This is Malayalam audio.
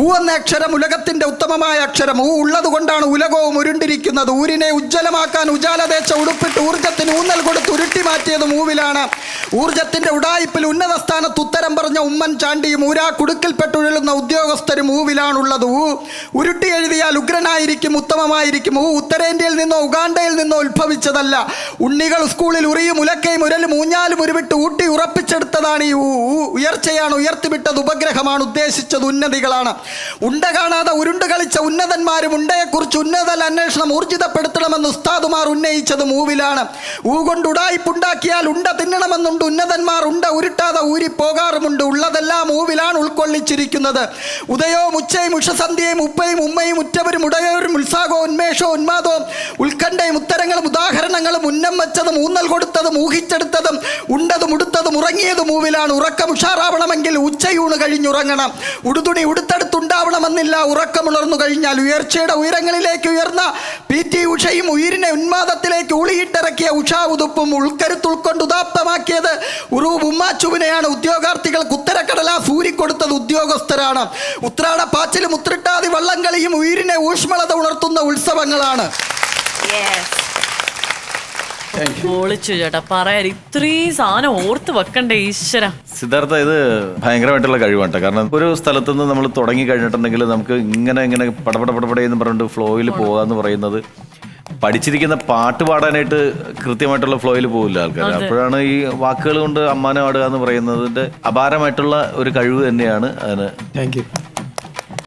ഊ എന്ന അക്ഷരം ഉലകത്തിന്റെ ഉത്തമമായ അക്ഷരം. ഊ ഉള്ളത് കൊണ്ടാണ് ഉലകവും ഉരുണ്ടിരിക്കുന്നത്. ഊരിനെ ഉജ്ജ്വലമാക്കാൻ ഉജാലതേച്ച ഉടുപ്പിട്ട് ഊർജത്തിന് ഊന്നൽ കൊടുത്ത് ഉരുട്ടി മാറ്റിയത് മൂവിലാണ് ഊർജത്തിന്റെ ഉടായിപ്പിൽ ഉന്നത സ്ഥാനത്ത് ഉത്തരം പറഞ്ഞ ഉമ്മൻ ചാണ്ടിയും ഊരാ കുടുക്കിൽപ്പെട്ടുഴലുന്ന ഉദ്യോഗസ്ഥരും ഊവിലാണുള്ളത്. ഊ ഉരുട്ടി എഴുതിയാൽ ഉഗ്രനായിരിക്കും ഉത്തമമായിരിക്കും. ഊ ഉത്തരേന്ത്യയിൽ നിന്നോ ഉഗാണ്ടയിൽ നിന്നോ ഉത്ഭവിച്ചതല്ല. ഉണ്ണികൾ സ്കൂളിൽ ഉറിയും ഉലക്കയും ഉരലും ഊഞ്ഞാലും ഉരുവിട്ട് ഊട്ടി ഉറപ്പിച്ചെടുത്തതാണ് ഈ ഉയർച്ചയാണ് ഉയർത്തിവിട്ടത് ഉപഗ്രഹമാണ് ഉദ്ദേശിച്ചത് ഉന്നതികളാണ്. ഉണ്ട കാണാതെ ഉരുണ്ട് കളിച്ച ഉന്നതന്മാരും ഉണ്ടയെക്കുറിച്ച് ഉന്നതൽ അന്വേഷണം ഊർജിതപ്പെടുത്തണമെന്ന് ഉസ്താദുമാർ ഉന്നയിച്ചത് മൂവിലാണ് ഊ കൊണ്ട് ഉടായിപ്പുണ്ടാക്കിയാൽ ഉണ്ട തിന്നണമെന്നുണ്ട് ഉന്നതന്മാർ ഉണ്ട ഉരുട്ടാതെ ഊരി പോകാറുമുണ്ട്. ഉള്ളതെല്ലാം ഊവിലാണ് ഉൾക്കൊള്ളിച്ചിരിക്കുന്നത്. ഉദയവും ഉച്ചയും ഉഷസന്ധ്യയും ഉപ്പയും ഉമ്മയും ഉറ്റവരും ഉടയവരും ഉത്സാഹവും ഉന്മേഷവും ഉന്മാദവും ഉത്കണ്ഠയും ഉത്തരങ്ങളും ഉദാഹരണങ്ങളും ഉന്നം വെച്ചതും ഊന്നൽ കൊടുത്തതും ഊഹിച്ചെടുത്തതും ഉണ്ടതും ഉടുത്തതും ഉറങ്ങിയതും മൂവിലാണ്. ഉറക്കം ഉഷാറാവണമെങ്കിൽ ഉച്ചയൂണ് കഴിഞ്ഞുറങ്ങണം. ഉടുതുണി ഉടുത്തടുത്തുണ്ടാവണമെന്നില്ല. ഉറക്കമുണർന്നു കഴിഞ്ഞാൽ ഉയർച്ചയുടെ ഉയരങ്ങളിലേക്ക് ഉയർന്ന പി ടി ഉഷയും ഉയിരിനെ ഉന്മാദത്തിലേക്ക് ഉളിയിട്ടിറക്കിയ ഉഷാ ഉതുപ്പും ഉൾക്കരുത്തുൾക്കൊണ്ട് ഉദാപ്തമാക്കിയത് ഉറു ഉമ്മാച്ചുവിനെയാണ്. ഉദ്യോഗാർത്ഥികൾക്ക് ഉത്തരക്കടലാസ് ഊരിക്കൊടുത്തത് ഉദ്യോഗസ്ഥരാണ്. ഉത്രാട പാച്ചിലും ഉത്രട്ടാതി വള്ളംകളിയും ഉയിരിനെ ഊഷ്മളത ഉണർത്തുന്ന ഉത്സവങ്ങളാണ്. പൊളിച്ചു ചേട്ടാ. പറയാൻ ഇത്രയും സാധനം ഓർത്ത് വെക്കണ്ടേ ഈശ്വര. സിദ്ധാർത്ഥ ഇത് ഭയങ്കരമായിട്ടുള്ള കഴിവാണ്. കാരണം ഒരു സ്ഥലത്ത് നിന്ന് നമ്മൾ തുടങ്ങി കഴിഞ്ഞിട്ടുണ്ടെങ്കിൽ നമുക്ക് ഇങ്ങനെ ഇങ്ങനെ പടപട പടപട എന്ന് പറഞ്ഞിട്ട് ഫ്ലോയിൽ പോകാന്ന് പറയുന്നത് പഠിച്ചിരിക്കുന്ന പാട്ട് പാടാനായിട്ട് കൃത്യമായിട്ടുള്ള ഫ്ലോയിൽ പോകില്ല ആൾക്കാർ അപ്പോഴാണ് ഈ വാക്കുകൾ കൊണ്ട് അമ്മാനം ആടുക എന്ന് പറയുന്നതിന്റെ അപാരമായിട്ടുള്ള ഒരു കഴിവ് തന്നെയാണ് അതിന് താങ്ക് യു